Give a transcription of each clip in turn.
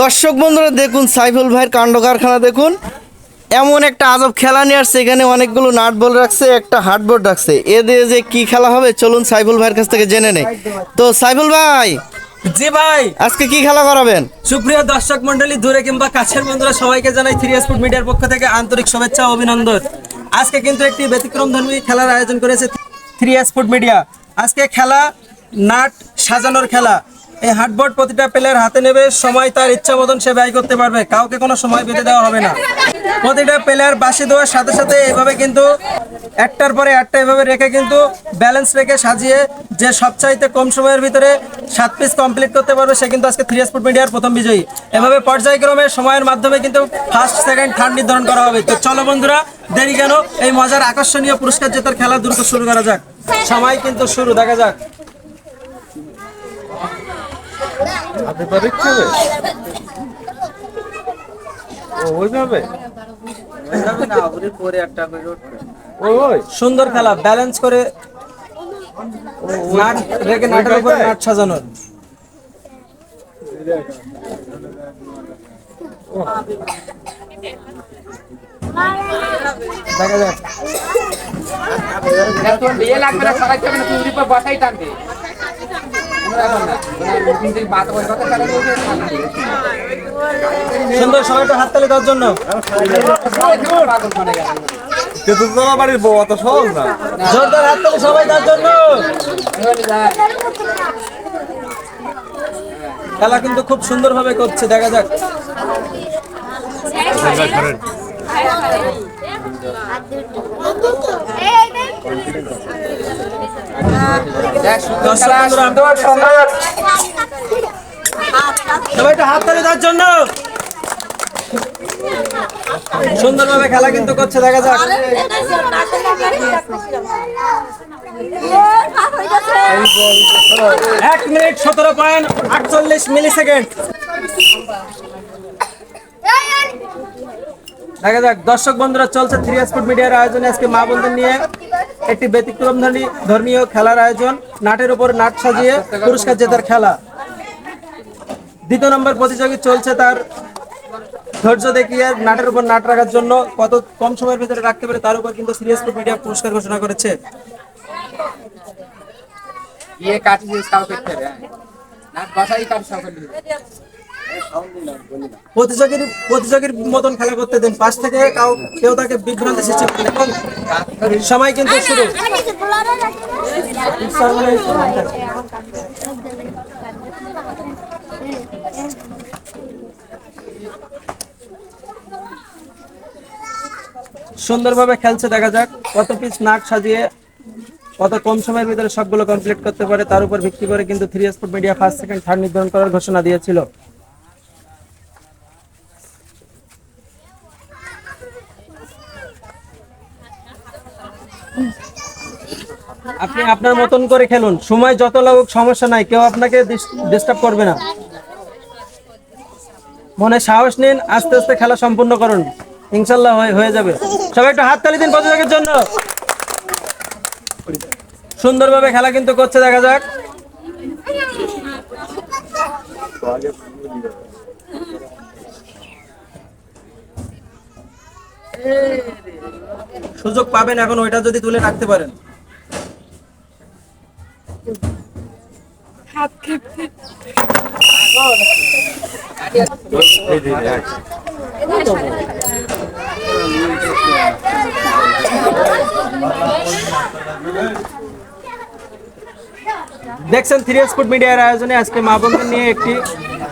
দর্শক বন্ধুরা, দেখুন, সাইফুল ভাইয়ের কাণ্ড কারখানা দেখুন। এমন একটা আজব খেলা নিয়ে আসছে, এখানে অনেকগুলো নাট বল রাখছে, একটা হার্ডবোর্ড রাখছে। এ দিয়ে যে কি খেলা হবে, চলুন সাইফুল ভাইয়ের কাছ থেকে জেনে নেই। তো সাইফুল ভাই জি ভাই। আজকে কি খেলা করাবেন? সুপ্রিয় দর্শক মন্ডলী দূরে কিংবা কাছের বন্ধুরা সবাইকে জানাই থ্রি স্পোর্ট মিডিয়ার পক্ষ থেকে আন্তরিক শুভেচ্ছা ও অভিনন্দন। আজকে কিন্তু একটি ব্যতিক্রম ধর্মী খেলার আয়োজন করেছে থ্রি স্পোর্ট মিডিয়া আজকে খেলা নাট সাজানোর খেলা। এই হাটবোর্ড প্রতিটা প্লেয়ার হাতে নেবে সময় তার ইচ্ছা মতন সে ব্যয় করতে পারবে। কাউকে কোনো সময় বেঁধে দেওয়া হবে না। প্রতিটা প্লেয়ার বাসি দেওয়ার সাথে সাথে এভাবে কিন্তু একটার পরে একটা এভাবে রেখে কিন্তু ব্যালেন্স রেখে সাজিয়ে যে সবচাইতে কম সময়ের ভিতরে সাত পিস কমপ্লিট করতে পারবে, সে কিন্তু আজকে থ্রি স্পোর্ট মিডিয়ার প্রথম বিজয়ী। এভাবে পর্যায়ক্রমে সময়ের মাধ্যমে কিন্তু ফার্স্ট সেকেন্ড থার্ড নির্ধারণ করা হবে। তো চলো বন্ধুরা, দেরি কেন? এই মজার আকর্ষণীয় পুরস্কার জেতার খেলা দ্রুত শুরু করা যাক। সময় কিন্তু শুরু, দেখা যাক। আপনি ওই সুন্দর খেলা ব্যালেন্স করে নাট রেখে নাটের উপরে নাট সাজানোর। দেখা যাক। লাগবে না সবাই যাবে না তুই বসাই টানবে সুন্দর সবাইটা হাততালি দেওয়ার জন্য। বাড়ির বউ অত সহজ না। জোরদার হাততালি সবাই দেওয়ার জন্য। খেলা কিন্তু খুব সুন্দরভাবে করছে দেখা যাক। দেওয়ার জন্য। সুন্দরভাবে খেলা কিন্তু করছে, দেখা যাক। এক মিনিট সতেরো পয়েন্ট আটচল্লিশ মিলি সেকেন্ড দেখা যাক, দর্শক বন্ধুরা, চলছে থ্রি স্পোর্ট মিডিয়ার আয়োজনে আজকে মা বন্ধুর নিয়ে। একটি ব্যতিক্রম ধর্মীয় খেলার আয়োজন। নাটের উপর নাট সাজিয়ে পুরস্কার জেতার খেলা। দ্বিতীয় নম্বর প্রতিযোগী চলছে তার ধৈর্য দেখিয়ে নাটের উপর নাট রাখার জন্য। কত কম সময়ের ভিতরে রাখতে পারে তার উপর কিন্তু সিরিয়াস মিডিয়া পুরস্কার ঘোষণা করেছে। প্রতিযোগীর প্রতিযোগীর মতন খেলা করতে দেন। পাশ থেকে কাউ কেউ তাকে বিভ্রান্তি সৃষ্টি এবং সময় কিন্তু শুরু। সুন্দরভাবে খেলছে দেখা যাক কত পিস নাক সাজিয়ে কত কম সময়ের ভিতরে সবগুলো কমপ্লিট করতে পারে। তার উপর ভিত্তি করে কিন্তু three sport media first second third নির্ধারণ করার ঘোষণা দিয়েছিল। আপনি আপনার মতন করে খেলুন। সময় যত লাগুক, সমস্যা নাই। কেউ আপনাকে ডিস্টার্ব করবে না। মনে সাহস নিন, আস্তে আস্তে খেলা সম্পূর্ণ করুন। ইনশাল্লাহ হয়ে- যাবে। সবাই একটু হাততালি দিন প্রতিযোগের জন্য। সুন্দরভাবে খেলা কিন্তু করছে, দেখা যাক। সুযোগ পাবেন এখন, ওইটা যদি তুলে রাখতে পারেন। দেখছেন থ্রি স্পোর্ট মিডিয়ার আয়োজনে আজকে মা বন্ধু নিয়ে একটি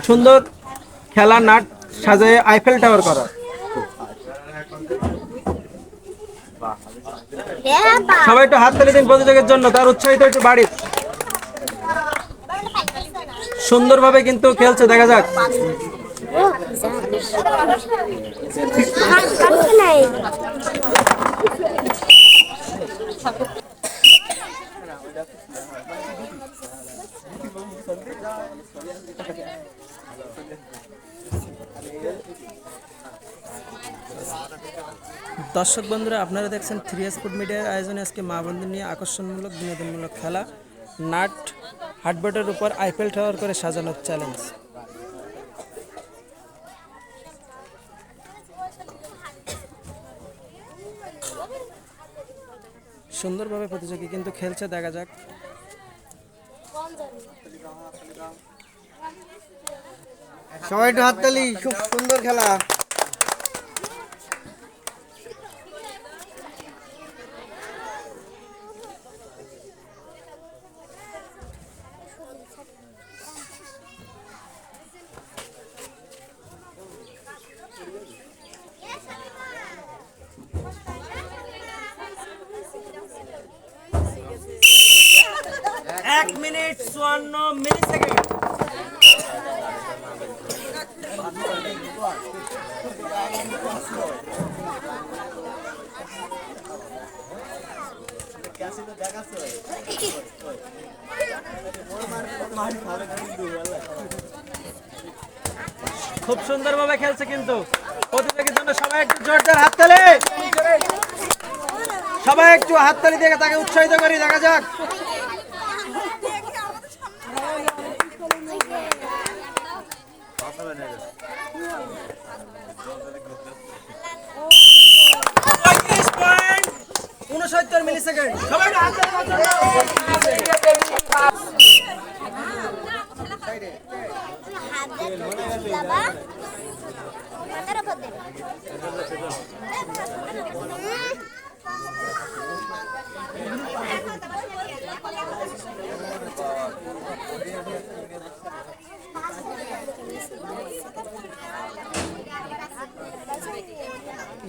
সুন্দর খেলা নাট সাজায় আইফেল টাওয়ার করা। সবাই একটু হাত তালি দিন প্রতিযোগের জন্য, তার উৎসাহিত একটু বাড়ি। সুন্দরভাবে কিন্তু খেলছে, দেখা যাক। দর্শক বন্ধুরা, আপনারা দেখছেন থ্রি স্পোর্ট মিডিয়ার আয়োজনে আজকে মা বন্ধু নিয়ে আকর্ষণমূলক, বিনোদনমূলক খেলা। নাট, হাটবোর্ডের উপর আইফেল টাওয়ার করে সাজানোর চ্যালেঞ্জ সুন্দরভাবে প্রতিযোগী কিন্তু খেলছে দেখা যাক। সবাই একটু হাততালি খুব সুন্দর খেলা। এক মিনিট চুয়ান্ন খুব সুন্দরভাবে খেলছে কিন্তু। প্রতিযোগীর জন্য সবাই একটু জোরদার হাততালি। সবাই একটু হাততালি দিয়ে তাকে উৎসাহিত করি, দেখা যাক পঁয়ত্রিশ পয়েন্ট উনসত্তর মিলি সেকেন্ড সবাই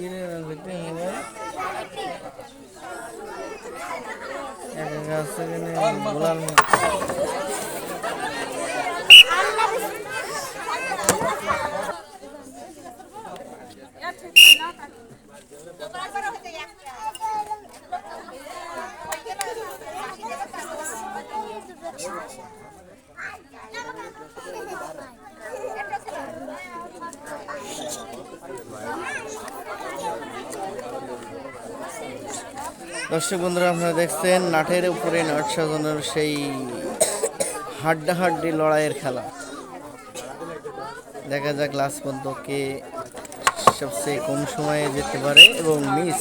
வந்துட்டு এক গাছ এখানে গোলাল Thank you. দর্শক বন্ধুরা, আপনারা দেখছেন নাটের উপরে নাট সাজানোর সেই হাড্ডাহাড্ডি লড়াইয়ের খেলা। দেখা যাক লাস্ট পর্যন্ত কে সবচেয়ে কম সময়ে যেতে পারে এবং মিস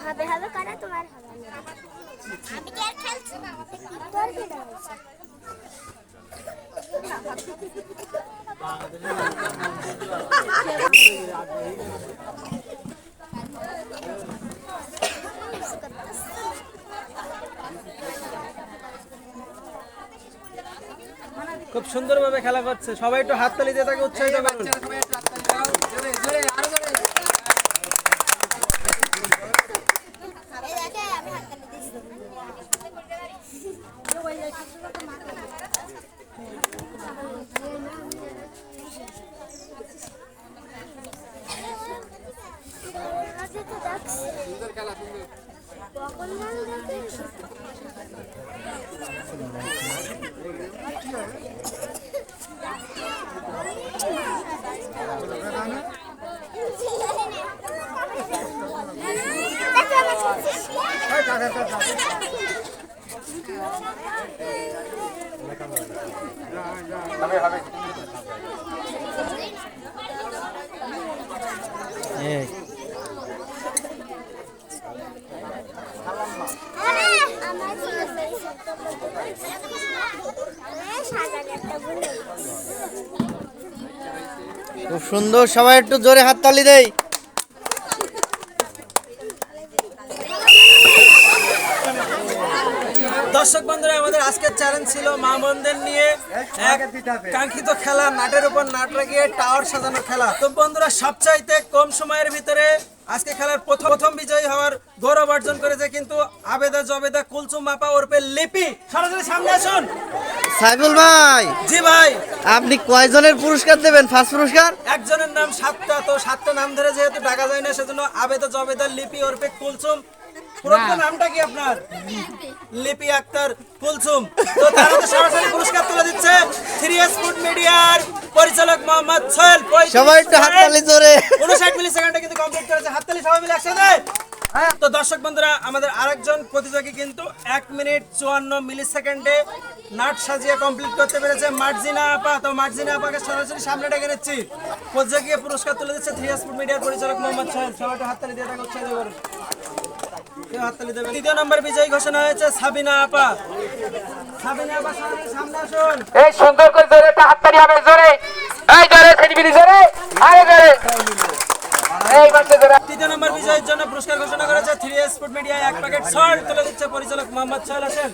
হবে হবে করা তোমার হবে না। আমি কি আর খেলছি তোর কি দেওয়া হয়েছে? খুব সুন্দরভাবে খেলা করছে। সবাই একটু হাততালি দিয়ে তাকে উৎসাহিত করুন। এই দেখে আমি হাততালি দিচ্ছি। আজকে তো ডাকছে। কখন গান গাইতে? এই, আমার সাদা একটা বলে খুব সুন্দর সবাই একটু জোরে হাততালি দেই দর্শক বন্ধুরা আমাদের আজকের চ্যালেঞ্জ ছিল মা বোনদের নিয়ে এক কাঙ্ক্ষিত খেলা নাটের উপর নাট লাগিয়ে টাওয়ার সাজানো খেলা। তো বন্ধুরা সবচাইতে কম সময়ের ভিতরে আজকে খেলার প্রথম প্রথম বিজয়ী হওয়ার গৌরব অর্জন করেছে কিন্তু আবেদা জবেদা কুলচুম মাপা ওরপে লিপি। সরাসরি সামনে আসুন। সাইফুল ভাই। জি ভাই। আপনি কয়জনের পুরস্কার দেবেন? ফার্স্ট পুরস্কার? একজনের নাম সাতটা তো সাতটা নাম ধরে যেহেতু ডাকা যায় না সেজন্য আবেদা জবেদা লিপি ওরপে কুলসুম পুরো নামটা কি আপনার? লিপি আক্তার কুলসুম। তো তারা তো সরাসরি পুরস্কার তুলে দিচ্ছে থ্রি এস ফুড মিডিয়ার পরিচালক মোহাম্মদ সোহেল। সবাই একটু হাততালি জোরে। উনষাট মিলি সেকেন্ডে কিন্তু কমপ্লিট করেছে। হাততালি সবাই মিলে একসাথে। হ্যাঁ। তো দর্শক বন্ধুরা আমাদের আরেকজন প্রতিযোগী কিন্তু এক মিনিট চুয়ান্ন মিলি সেকেন্ডে নাট সাজিয়ে কমপ্লিট করতে পেরেছে মার্জিনা আপা। তো মার্জিনা আপাকে সরাসরি সামনে ডেকে নিচ্ছি। প্রতিযোগী পুরস্কার তুলে দিচ্ছে থ্রি ফুড মিডিয়ার পরিচালক মোহাম্মদ সোহেল। সবাই একটু হাততালি দিয়ে তাকে উৎসাহিত করুন। নম্বর বিজয়ী ঘোষণা হয়েছে সাবিনা আপা। সাবিনা আপা সরাসরি সামনে আসুন। এই সুন্দর করে জোরে একটা হাততালি হবে জোরে। এই জোরে সেটি জোরে। আরে জোরে। জোরে। তৃতীয় নম্বর বিজয়ের জন্য পুরস্কার ঘোষণা করেছে থ্রি স্পোর্ট মিডিয়া এক প্যাকেট সল্ট তুলে দিচ্ছে পরিচালক মোহাম্মদ সোহেল হোসেন।